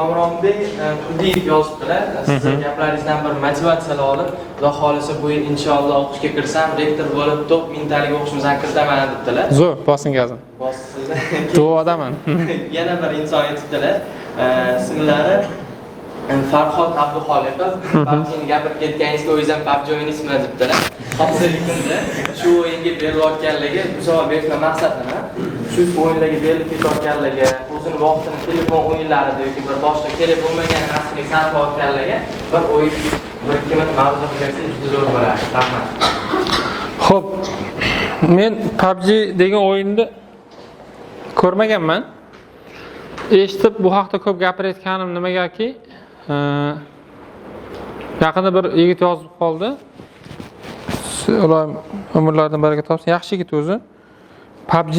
Komronbek e, Qudiyev yozibdilar. Sizni gaplaringizdan bir motivatsiyalar olib, Xudo xolisa bu yil inshaalloh o'qishga kirsam, rektor bo'lib, top mintalik o'qishimizdan kiritaman debdilar. zo'r bosin gazim duodaman Yana bir inson aytibdilar. e, Sizlari e, Farhod Abduxoliqov PUBG'ni gapirib ketganingizga o'zingiz ham PUBG o'ynaysizmi debdilar. Hozirgi kunda shu o'yinga berilayotganligi, bu savol berishdan maqsad nima? Shu o'yinlarga berilib ketayotganligi, o'zini vaqtini telefon o'yinlarida yoki bir boshqa kerak bo'lmagan narsaga sarflayotganligi bir o'yin bir ikki minut ma'ruza qilsa juda zo'r bo'lardi. Rahmat. Xo'p, men PUBG degan o'yinni ko'rmaganman. Eshitib bu haqda ko'p gapirayotganim nimagaki, e, yaqinda bir yigit yozib qoldi. Ular umrlaridan baraka topsin. Yaxshi yigit o'zi. PUBG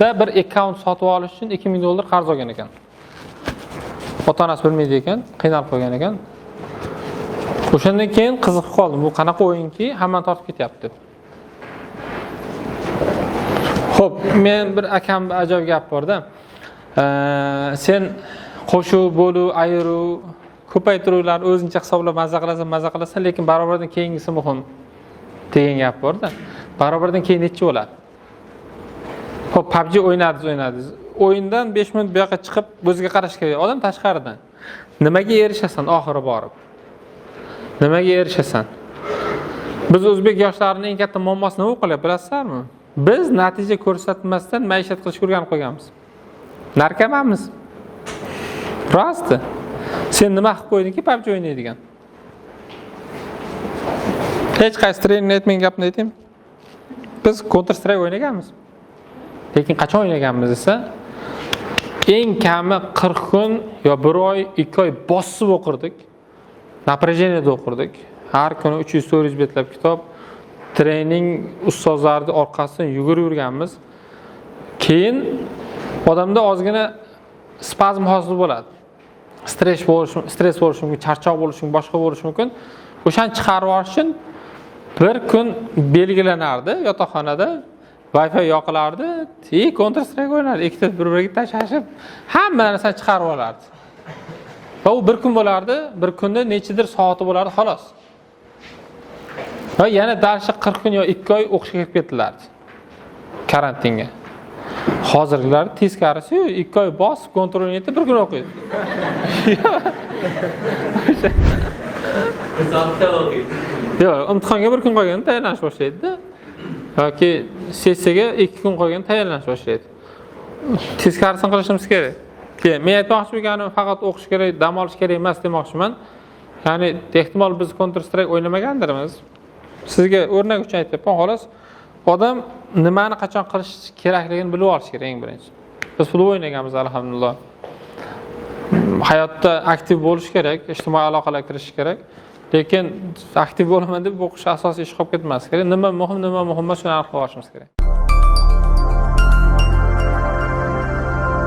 da bir akkaunt sotib olish uchun 2000 dollar qarz olgan ekan. Ota-onasi bilmaydi ekan, qiynalib qolgan ekan. O'shandan keyin qiziqib qoldim. Bu qanaqa o'yinki, hammani tortib ketyapti deb. Xo'p, men bir akam ajoyib gap borda. sen qo'shuv, bo'luv, ayiruv, ko'paytiruvlarni o'zingcha hisoblab maza qilasan, maza qilasan, lekin barobardan keyingisi muhim degan gap borda. Barobardan keyin nechi bo'ladi? Ho'p PUBG o'ynadingiz, o'ynadingiz. O'yindan besh minut bu yoqqa chiqib o'ziga qarash kerak. Odam tashqaridan. Nimaga erishasan oxiri borib? Nimaga erishasan? Biz o'zbek yoshlarini eng katta muammosi nima bo'lib qolyapti bilasizlarmi? Biz natija ko'rsatmasdan maishat qilishga o'rganib qolganmiz Narkomanmiz. Rosti. Sen nima qilib qo'ydingki PUBG o'ynaydigan? Hech qaysi trenerni aytmagan gapni aytaymi? Biz Counter Strike o'ynaganmiz. Lekin qachon o'ynaganmiz esa eng kami 40 kun yo 1 oy, 2 oy bosib o'qirdik. Naprajeniyada o'qirdik. Har kuni 300-400 betlab kitob, trening ustozlarni orqasidan yugurib yurganmiz. Keyin odamda ozgina spazm hosil bo'ladi. Stress bo'lishi, stress bo'lishi mumkin, charchoq bo'lishi mumkin, boshqa bo'lishi mumkin. O'shani chiqarib olish uchun bir kun belgilanardi yotoqxonada Wi-Fi yoqilardi, и Counter Strike o'ynardi, ikkita bir-biriga tashlashib, hamma narsani chiqarib olardi. Va u bir kun bo'lardi, bir kunda nechidir soati bo'lardi, xolos. Va yana darsga 40 kun yo 2 oy o'qishga kirib ketdilardi. Karantinga. Hozirgilar teskarisi 2 oy bosib kontrol etib bir kun o'qiydi. Yo'q, imtihonga bir kun qolganda tayyorlanish boshlaydi-da. yoki sessiyaga 2 kun qolganda tayyorlanish boshlaydi. Teskarisini qilishimiz kerak. Keyin men aytmoqchi bo'lganim faqat o'qish kerak, dam olish kerak emas demoqchiman. Ya'ni ehtimol biz Counter Strike o'ynamagandirmiz. Sizga o'rnak uchun aytyapman, xolos. Odam nimani qachon qilish kerakligini bilib olish kerak eng birinchi. Biz futbol o'ynaganmiz alhamdulillah. Hayotda aktiv bo'lish kerak, ijtimoiy aloqalarga kirishish kerak. Lekin aktiv bo'laman deb o'qish asosiy ish qolib ketmas kerak. Nima muhim, nima muhim emas, shuni aniqlab olishimiz kerak.